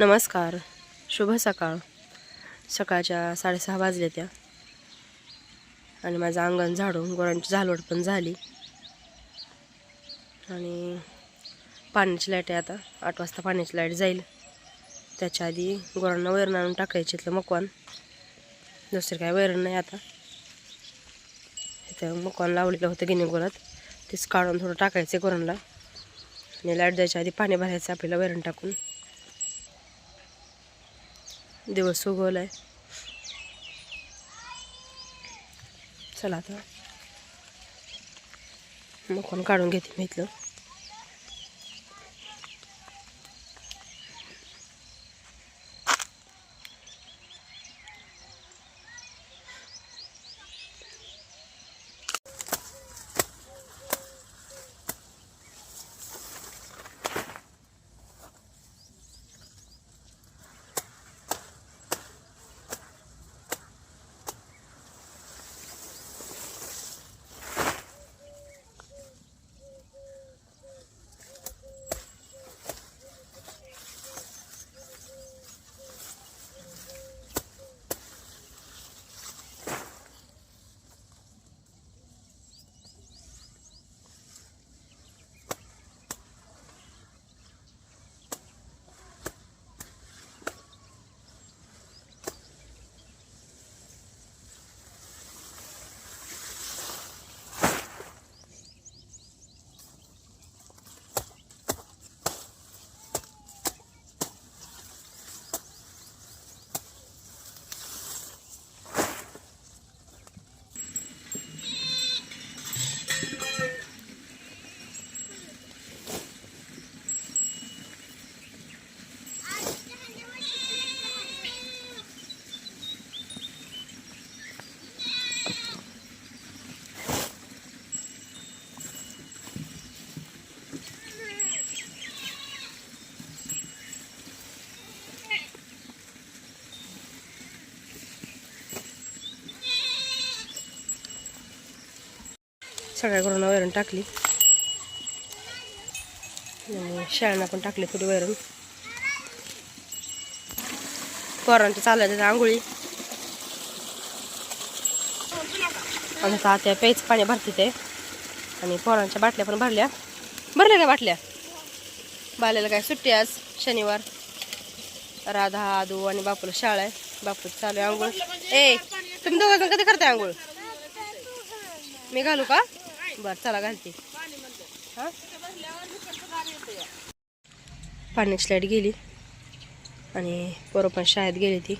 नमस्कार. शुभ सकाळ. सकाळच्या साडेसहा वाजले त्या. आणि माझं अंगण झाडून गुरांची झालवड पण झाली. आणि पाण्याची लाइट आहे आता. आठ वाजता पाण्याची लाइट जाईल. त्याच्या आधी गुरांना वैरण आणून टाकायचे इथलं मकवान. दुसरं काय वैरण नाही आता. इथं मकवान लावलेलं होतं गिनी तेच काढून थोडं टाकायचं गुरांना आणि लाइट जायच्या आधी पाणी भरायचं आपल्याला वैरण टाकून. दिवस उगवला आहे चला आता. मग काढून घेते मी इथलं. सगळ्या गुरांना वैरण टाकली. शाळांना पण टाकली थोडी वैरण. पोरांच्या चालल्या आंघोळी. आणि आता आत्या प्यायचं पाणी भरते ते. आणि पोरांच्या बाटल्या पण भरल्या. भरल्या का बाटल्या? बाल्याला काय सुट्टी आज शनिवार. राधा आदू आणि बापूला शाळा आहे. बापू चालू आहे आंघोळ. ए तुम्ही दोघं जण कधी करताय आंघोळ? मी घालू का? बर चला घालते. हा? पाण्याची लाइट गेली आणि पोरं पण शाळेत गेली ती.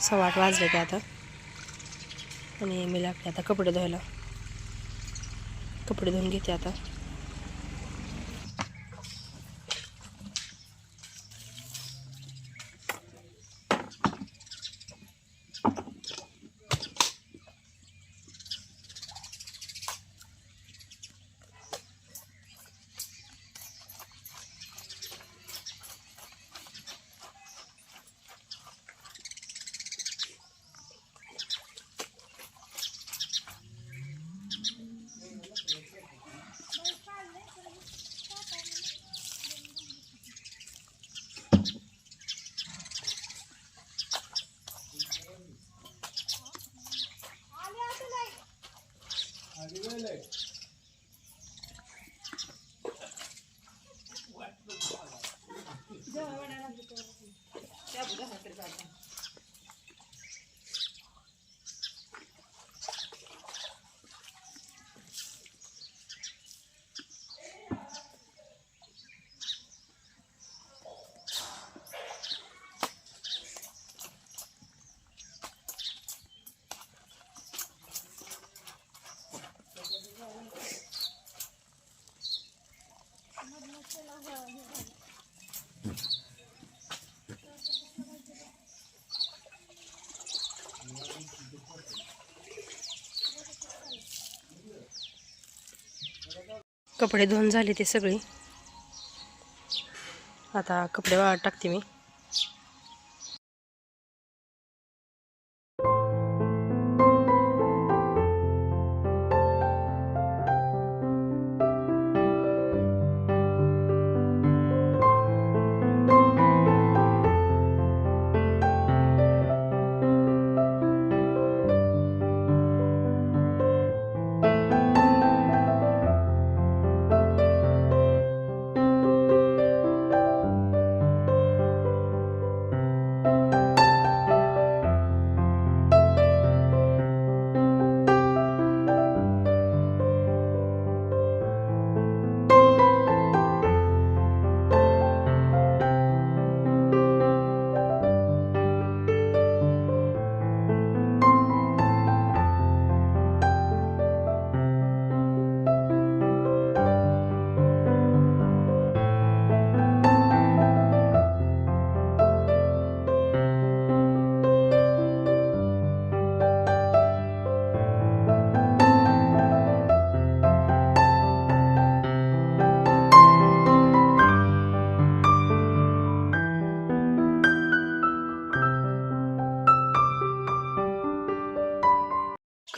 सव्वा आठ वाजले ते आता. आणि मी लागते आता कपडे धुवायला. कपडे धुवून घेते आता. कपडे धुवून झाले ते सगळे. आता कपडे वाळत टाकते मी.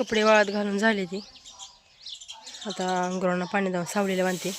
कपडे वाळत घालून झाले ती. आता गुरांना पाणी जाऊन सावलीला बांधते.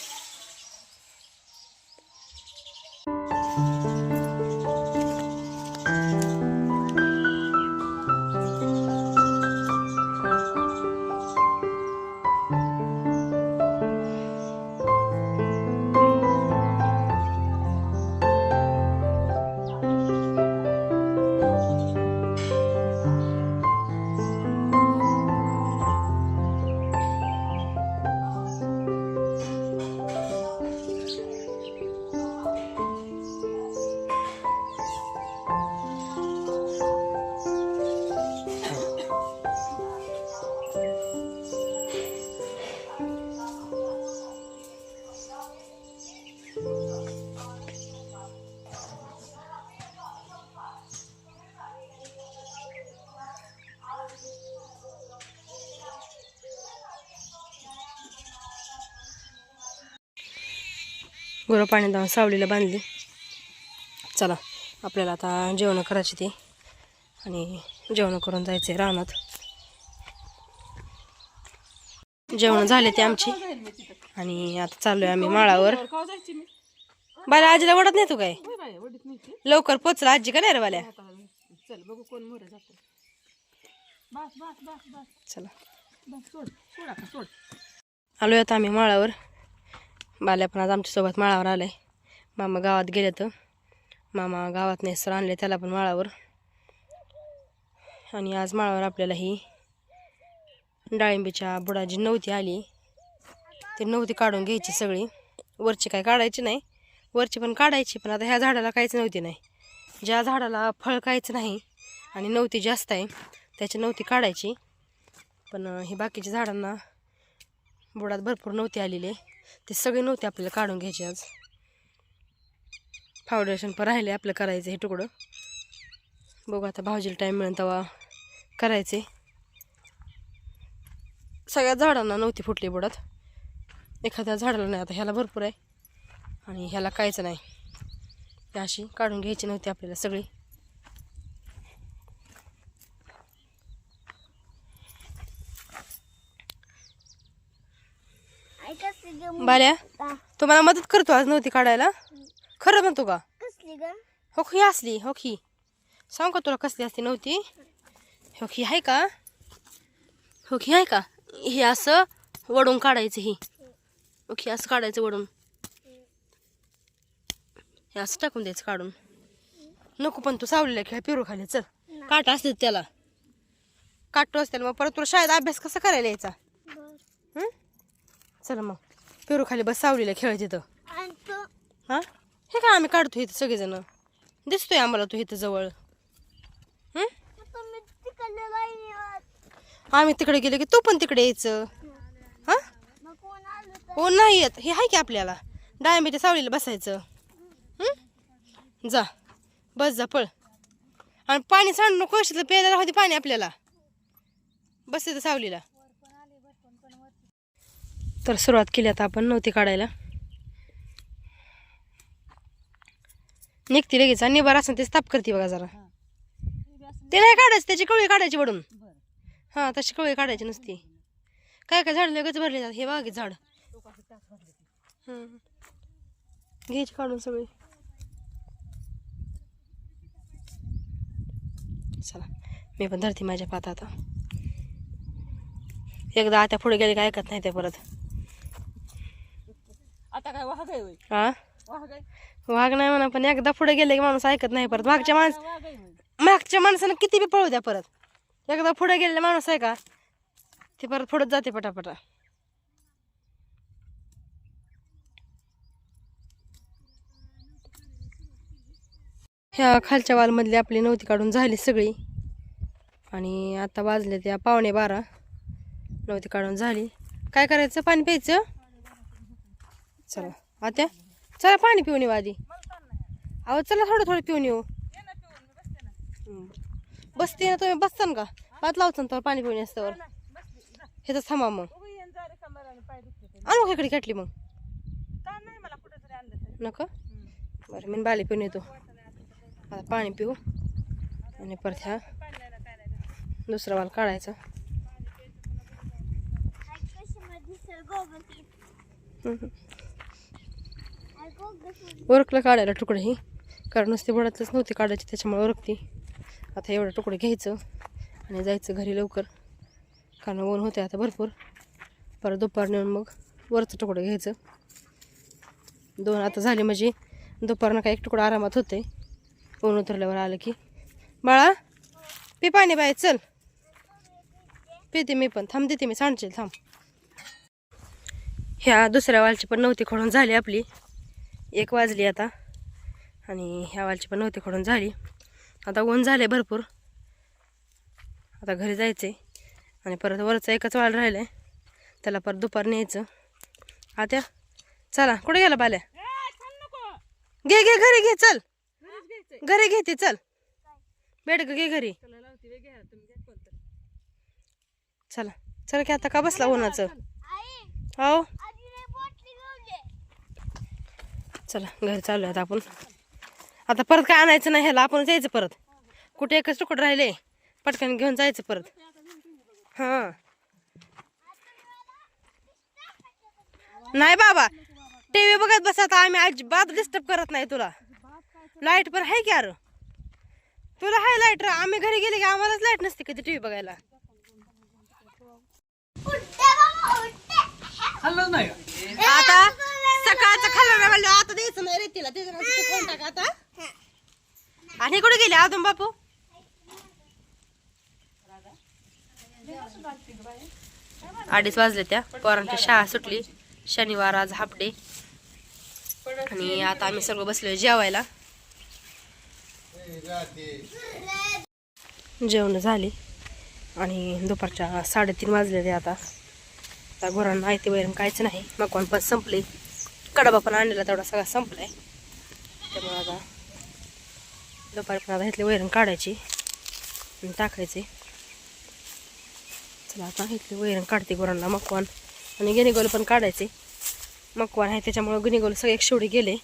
गुरं पाणी जाऊन सावलीला बांधली. चला आपल्याला आता जेवण करायची ती. आणि जेवण करून जायचं आहे रानात. जेवण झाले ते आमची. आणि आता चाललोय आम्ही माळावर. बाला आजीला वडत नाही तू काय? लवकर पोचला आजी का नाही रे बाल्या? चला. आलोय आता आम्ही माळावर. बाल्या पण आज आमच्यासोबत माळावर आलं आहे मामा गावात गेले तर मामा गावात नेसर आणले त्याला पण माळावर. आणि आज माळावर आपल्याला ही डाळिंबीच्या बुडाची नव्हती आली. ती नव्हती काढून घ्यायची सगळी. वरची काय काढायची नाही. वरची पण काढायची पण आता ह्या झाडाला काहीच नव्हती नाही. ज्या झाडाला फळ काहीच नाही आणि नव्हती जास्त आहे त्याची नव्हती काढायची. पण ही हे बाकीच्या झाडांना बुडात भरपूर नव्हती आलेले. ते सगळे नव्हते आपल्याला काढून घ्यायचे आज. फाउंडेशन पण राहिले आपलं करायचं हे तुकडं. बघू आता भाऊजीला टाईम मिळेल तेव्हा करायचे. सगळ्या झाडांना नव्हती फुटली बुडात. एखाद्या झाडाला नाही आता ह्याला भरपूर आहे. आणि ह्याला कायचं नाही. अशी काढून घ्यायची नव्हती आपल्याला सगळी. बाल्या तुम्हाला मदत करतो आज नव्हती काढायला? खरं म्हणतो का? हो ही असली हो ही सांग का तुला कसली असती नव्हती? हो ही आहे का? हो ही आहे का? हे असं वडून काढायचं ही. हो ही असं काढायचं वडून. हे असं टाकून द्यायचं काढून. नको पण तू सावलेला खेळ पिरू खाली चल. काट असते त्याला. काटतो असते मग परत तुला शाळेत अभ्यास कसा करायला यायचा? हं? चला मग. पेरू खाली बस सावलीला खेळायचं तिथं. हा? हे काय आम्ही काढतो इथं सगळेजण? दिसतोय आम्हाला तू इथं जवळ. आम्ही तिकडे गेले की तू पण तिकडे यायचं. हा? हो नाही येत. हे आहे की आपल्याला. डायमीच्या सावलीला बसायचं. हं? जा. बस जा पळ. आणि पाणी सांड नको प्यायला राहते पाणी आपल्याला. बस तिथं सावलीला. तर सुरुवात केली आता आपण नव्हती काढायला. निघती लगेच आणि निबार असं ते स्थाप करते बघा जरा. ते नाही काढायचं त्याची कवळी काढायची वडून. हां तशी कवळी काढायची नुसती. काय काय झाड लगेच भरले जातात हे बागे झाड. हं. घ्यायची काढून सगळी. चला मी पण धरते माझ्या पाता आता. एकदा आता पुढे गेले काय ऐकत नाही ते परत. आता काय वाघ आहे होय? हा? वाघ आहे? वाघ नाही म्हणा पण एकदा पुढे गेले की माणूस ऐकत नाही परत. मागच्या माणस वाघ आहे होय. मागच्या माणसानं किती बी पळू द्या परत. एकदा पुढे गेलेला माणूस आहे का? ते परत पुढत जाते पटापटा. ह्या खालच्या वालमधली आपली नव्हती काढून झाली सगळी. आणि आता वाजले त्या पावणे बारा. नव्हती काढून झाली. काय करायचं? पाणी प्यायचं? चला. आता चला पाणी पिऊन येऊ आधी. अहो चला थोडं थोडं पिऊन येऊ. बसते ना तुम्ही बसता ना का? पात लावता ना तर पाणी पिऊन असतं हे तर थांबा मग. आणू इकडे घेतली मग. नका? बरं मी बाली पिऊन येतो. आता पाणी पिऊ. आणि परत ह्या दुसरा वाल काढायचा. गोगस हम्म. काढायला तुकडे ही. कारण नुसते बुडातच नव्हते काढायचे त्याच्यामुळे उरकते आता एवढं तुकडे घ्यायचं आणि जायचं घरी लवकर. कारण ऊन होते आता भरपूर. परत दुपार नेऊन मग वरचं तुकडं घ्यायचं. दोन आता झाले म्हणजे दुपारनं काय एक तुकडं आरामात होते ऊन उतरल्यावर आलं की. बाळा पी पाणी बाय चल. पिते मी पण. थांब देते मी. सांडशील थांब. ह्या दुसऱ्या वालची पण नव्हती खोडून झाली आपली. एक वाजली आता. आणि ह्या वालची पण नव्हती खोडून झाली आता ऊन झाले भरपूर. आता घरी जायचे आणि परत वरचं एकच वाल राहिलं आहे त्याला परत दुपार न्यायचं. आत्या चला. कुठे गेला बाल्या? घे घे घरी घे चल. घरी घेते चल. बेड घे घरी. चला. चला की आता का बसला उन्हाचं? हो आजी रे बॉटली घेऊन ये चला घरी चालू आता आपण. आता परत काय आणायचं नाही ह्याला आपण जायचं परत. कुठे एकच तुकड राहिले पटकन घेऊन जायचं परत. हां. नाही बाबा टी व्ही बघत बस आता आम्ही अजिबात डिस्टर्ब करत नाही तुला. लाइट पण आहे की अरे तुला आहे लाइट आम्ही घरी गेले की आम्हालाच लाइट नसते कधी टी व्ही बघायला आता सकाळचं खाल्लं नाही म्हणलं आता द्यायचं नाही रे तिला त्याच्या फोन टाका आता आणि कुठे गेले? अजून बापू? अडीच वाजले त्या. पोरांची शाळा सुटली. शनिवार आज हाफ डे आणि आता आम्ही सर्व बसलो जेवायला. जेवण झाली. आणि दुपारच्या साडेतीन वाजले ते आता. आता गुरांना आयते वैरण काहीच नाही. मकवान पण संपले. कडबा पण आणलेला तेवढा सगळा संपलाय. त्यामुळे आता दुपारी पण आता इथले वैरण काढायची आणि टाकायचे. चला आता इथले वैरण काढते गुरांना मकवान. आणि गिनीगोल पण काढायचे. मकवान आहे त्याच्यामुळं गिनीगोल सगळे एक शेवटी गेले.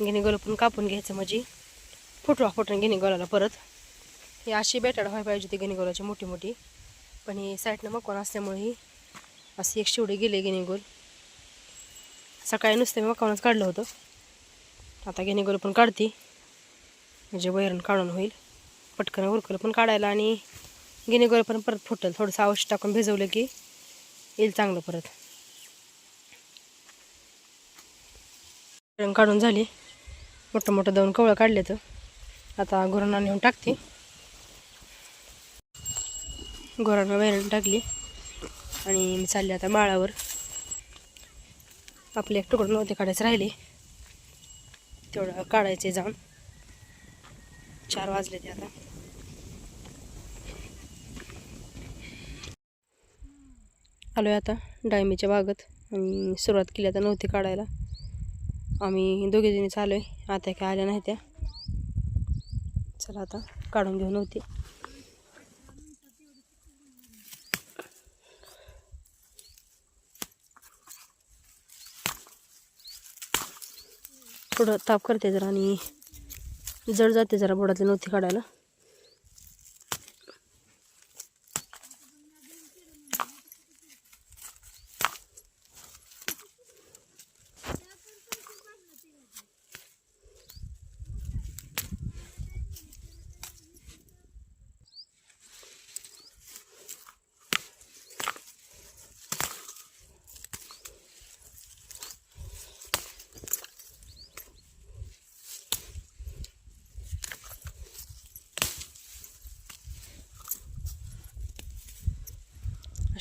गिनीगोल पण कापून घ्यायचं म्हणजे. फुटवा फुटून गिनीगोलाला परत. ही अशी बेटाड व्हायला पाहिजे होती गिनीगोलाची मोठी मोठी. पण ही साईडनं मकवान असल्यामुळे ही अशी एक शेवटी गेले गिनीगोल. सकाळी नुसतं मी मकवानच काढलं होतं. आता गिनीगोल पण काढते. म्हणजे वैरण काढून होईल. पटकन उरकलं पण काढायला आणि गिनीगोल पण परत फुटल. थोडंसं आवश्यक टाकून भिजवलं की येईल चांगलं परत. वैरण काढून झाली. मोठं मोठं दोन कवळं काढले तर आता गुरांना नेऊन टाकते. गुरांना वैरण टाकली. आणि मी चालले आता माळावर. आपले एक तुकडं नव्हते काढायचे राहिले. तेवढं काढायचे जाऊन. चार वाजले ते आता. आलो आहे आता डाळिंबीच्या बागत आणि सुरुवात केली आता नव्हती काढायला. आम्ही दोघे आलो चालू आहे आता काय आल्या नाही त्या. चला आता काढून घेऊन होती. थोडं ताप करते जरा आणि जड जाते जरा बुडातली नव्हती काढायला.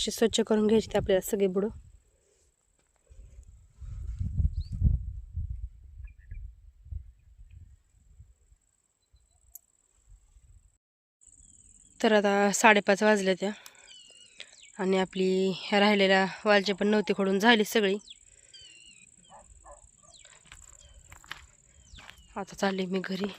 असे स्वच्छ करून घ्यायचे ते आपल्याला सगळे बुडं. तर आता साडेपाच वाजल्या त्या. आणि आपली ह्या राहिलेल्या वालचे पण नव्हती खोडून झाली सगळी. आता चालली मी घरी.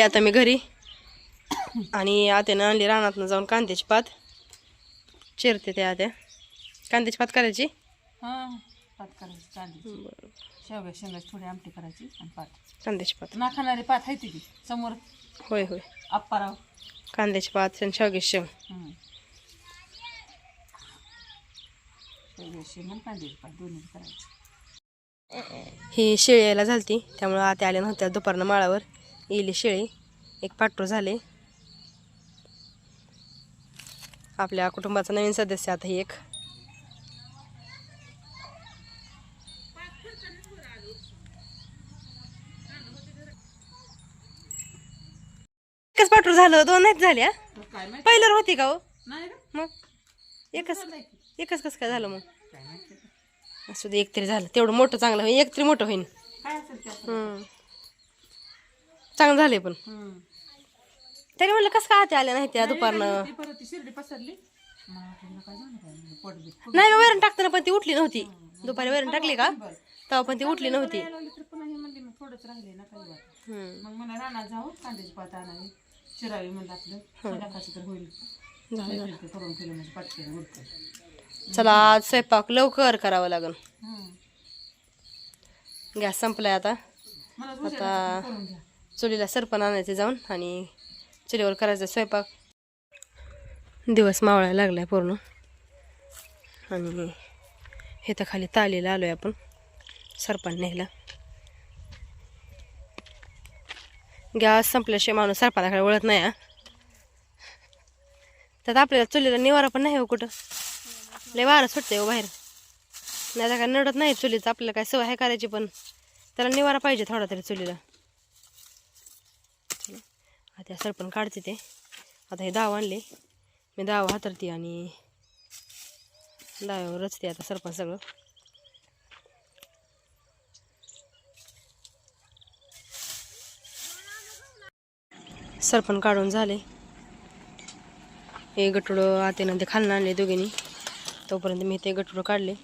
आले आता मी घरी. आणि आत्यानं आणली रानातनं जाऊन कांद्याची पात. चिरते त्या आत्या. कांद्याची पात करायची? हा पात करायची कांद्याची. बरं शेवग्या शेंगाची थोडी आमटी करायची आणि पात. कांद्याची पात. ना खाणारी पात आहे ती समोर. होय होय. आप्पाराव कांद्याची पात आणि शेवग्याची शेंग. हम्म. शेवग्या शेंग आणि कांद्याची पात दोन्ही करायची. ही शेळी यायला झालती. त्यामुळं आते आल्या नव्हत्या दुपारनं माळावर. येली शेळी. एक पाट्टू झाले. आपल्या कुटुंबाचा नवीन सदस्य आता एक. एकच पाट्टू झालं दोन नाहीत झाल्या. पहिल्यावर होती का हो? मग? एकच? एकच कसं काय झालं मग. असू दे एक तरी झालं. तेवढं मोठं चांगलं होईल एक तरी मोठं होईल काय असेल ते असं. हम्म. चांगलं झालंय पण. तरी म्हणलं कसं काय आते आल्या नाही त्या दुपारनं? ती परत ती शिर्डी पसरली. मला वाटलं काय झालं काय? म्हणजे पोट बीट नाही वैरण टाकताना पण ती उठली नव्हती. दुपारी वैरण टाकली का. तेव्हा पण ती उठली नव्हती. यायला लागली तर पुन्हा हे म्हणली मग थोडंच राहिले ना काही वाटत हम्म. मग मला रानात जाऊ कांद्याची पात आणावी. चिरावी म्हणलं आपलं. संध्याकाळचं तर होईल. स्वयंपाक ते करून केलं म्हणजे पटकन उरतं चला आज स्वयंपाक लवकर करावं लागल. हम्म. गॅस संपलाय आता. मला उशिरा करून घ्या. चुलीला सरपण आणायचं जाऊन आणि चुलीवर करायचा स्वयंपाक. दिवस मावळायला लागलाय पूर्ण. आणि हे तर खाली तालीला आलोय आपण सरपण न्यायला. गॅस संपल्याशिवाय माणूस सरपणाकडे वळत नाही हा. त्यात आपल्याला चुलीला निवारा पण नाही हो कुठं. लय वारं सुटते हो बाहेर. नाही तर काय नडत नाही चुलीचं आपल्याला काय सवय आहे करायची पण. त्याला निवारा पाहिजे थोडा तरी चुलीला. आता सरपण काढते ते. आता हे दाव आणले. मी दाव हातरते आणि दाव्यावर रचते आता सरपण सगळं. सरपण काढून झाले. हे गटुडं आतेनं ते खालनं आणले दोघींनी. तोपर्यंत मी ते गटुडं काढले.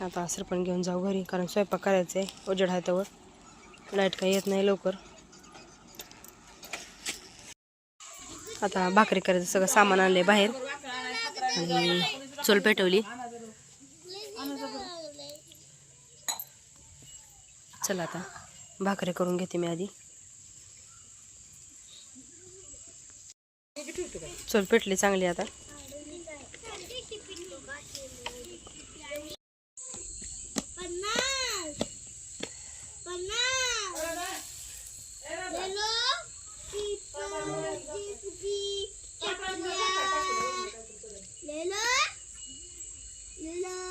आता सरपण घेऊन जाऊ घरी कारण स्वयंपाक करायचा आहे उजेड हातावर. त्यावर लाइट काही येत नाही लवकर. आता भाकरी करायचं सगळं सामान आणले बाहेर. आणि चूल पेटवली. चला आता भाकरी करून घेते मी आधी. चूल पेटली चांगली आता. Lolo? Lolo?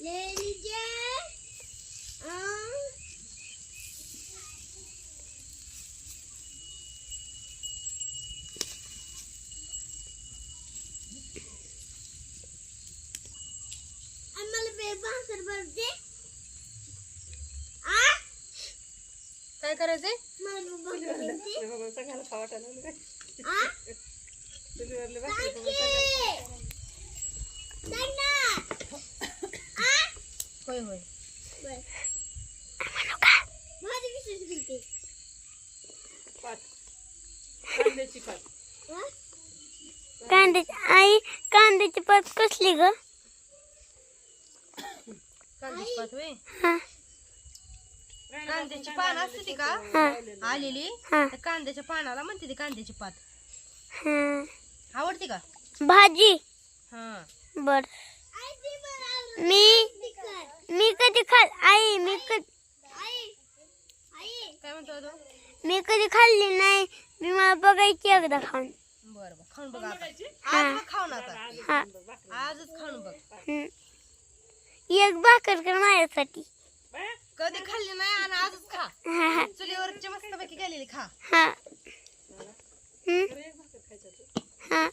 Lady Jane, um. आ? काय आ? होय होय. पात कांद्याची पात कांद्याची आई कांद्याची पात कसली ग? कांद्याची पात होय हा. कांद्याची पान असते ती का? हा. आलेली. हा. कांद्याच्या पानाला म्हणते ती कांद्याची पात. हा. आवडते का? भाजी. हा. बर. मी मी कधी खा आई मी कधी काय म्हणतो तो मी कधी खाल्ली नाही. मी मला बघायची एकदा खाऊन. बरं बरं. खाऊन बघ आता. आज खाऊन आता. हा. आजच खाऊन बघ. हम्म. एक भाकर कर माझ्यासाठी. कधी खाल्ली नाही आणि आजच खा. हा हा चुलीवरची मस्त पैकी गेलेली खा. हा. हम्म. हा.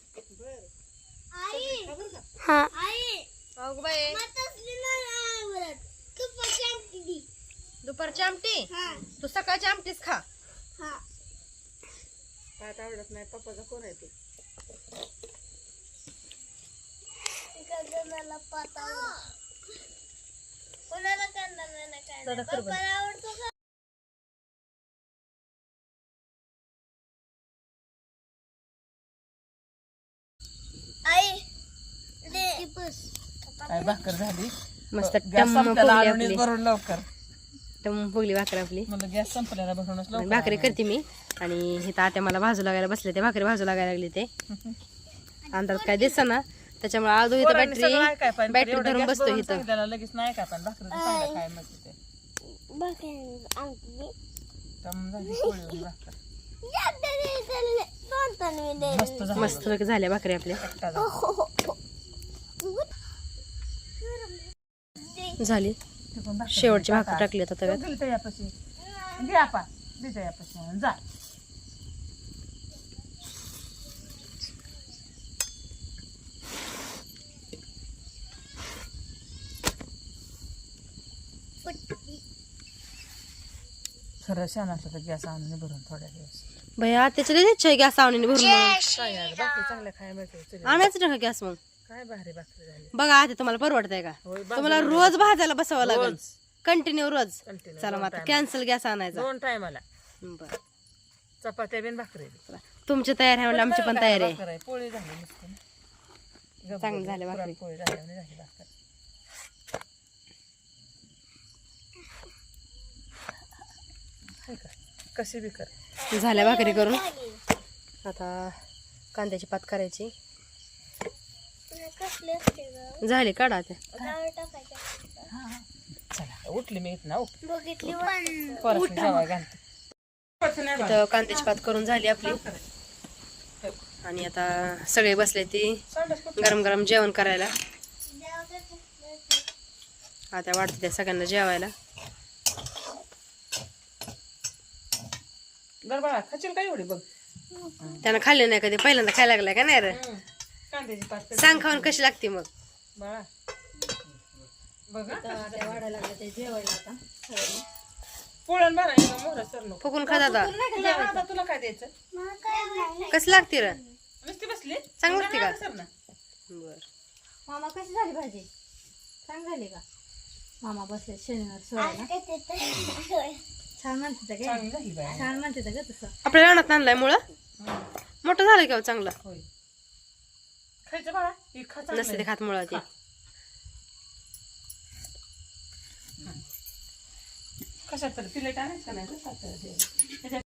हा. अगं बाई. दुपारची आमटी तू सकाळची आमटीच खा. पात आवडत नाही पप्पाचा कोण आहे ते. शेंगदाण्याला पात आवडतो. कोणाला कांदा नाही काय दादा कर बंद. पप्पाला आवडतो का? आई दे. बस. काय भाकर झाली. मस्त गॅस टम्म संपल्याला फुगली आणूनच आपली. भरून लवकर. टम्म फुगली भाकर आपली. म्हणलं गॅस संपल्याला भरूनच आणि लवकर. भाकरी करते मी. आणि हे तर आता मला भाजू लागायला बसले ते भाकरी भाजू लागायला लागली ते. अंधारात काय दिसत ना त्याच्यामुळे आजू इथं पोरांनी सगळं बॅटरी. बॅटरी एवढं धरून बसतो भरून इथं. सांगितलेलं लगेच नाही का पण भाकरी काय म्हणते ते. भाकर. मस्त झाली. मस्त झाल्या भाकरी आपल्या. एकटा झाली. भाकर शेवटची. भाकर टाकली आता तव्यात. गेली त्याच्यापाशी घे आपा दे त्याच्यापाशी म्हणून जा खरं शान असलं तर गॅस आणून भरून थोड्या दिवस. भैया त्याच्या इच्छा आहे गॅस आवडीने भरून म्हणून. काय यार, मिळते चुलीवर. आणायचं ना गॅस मग. काय भारी भाकरी झाली. बघा आता तुम्हाला परवडतंय का? होय, बाजूला तुम्हाला रोज भाजायला बसावं लागेल. रोज. कंटिन्यू रोज. Continue, चला दोन मग आता time. कॅन्सल गॅस आणायचा. दोन टायमाला बरं. चपात्या बिन भाकरी चला. तुमची तयारी आहे म्हणजे आमची पण तयारी आहे. भाकर आहे? पोळी झाली नुसती. गप चांगली झाली भाकरी. पोळी झाली आणि झाली भाकर. हाय का? कशी बी कर झाल्या भाकरी करून. आता कांद्याची पात करायची. झाली काढा चला उठली मी इथं ना इथं कांद्याची पात करून झाली आपली. आणि आता सगळे बसले ती गरम गरम जेवण करायला. आता वाटते त्या सगळ्यांना जेवायला. गरबाळा खाशील काय एवढी? बघ. त्यांना खाल्ले नाही कधी. पहिल्यांदा खायला लागलाय का नाही रे? कांद्याची पात कर. सांग खाऊन कशी लागते मग. बाळा. बघ पोळण बारा एकदा मोहरा सर नको. फुकून खा दादा. तुला आता तुला काय द्यायचं? कशी लागते रे? नुसती बसली? चांगली लागते का? सर ना? बर. मामा कशी झाली भाजी? छान झाली का? मामा बसले शनिवार सोडायला. छान म्हणते तर काय? चांगली झाली बाय छान म्हणते तर ग तसं. आपल्या रानात आणलाय मुळं? मोठं झालं का हो चांगलं? होय. खायचं बाळा ही खा चांगलं. नसते ते. खात मुळं ते कशात तर प्लेट आणायचं का? नाही ग?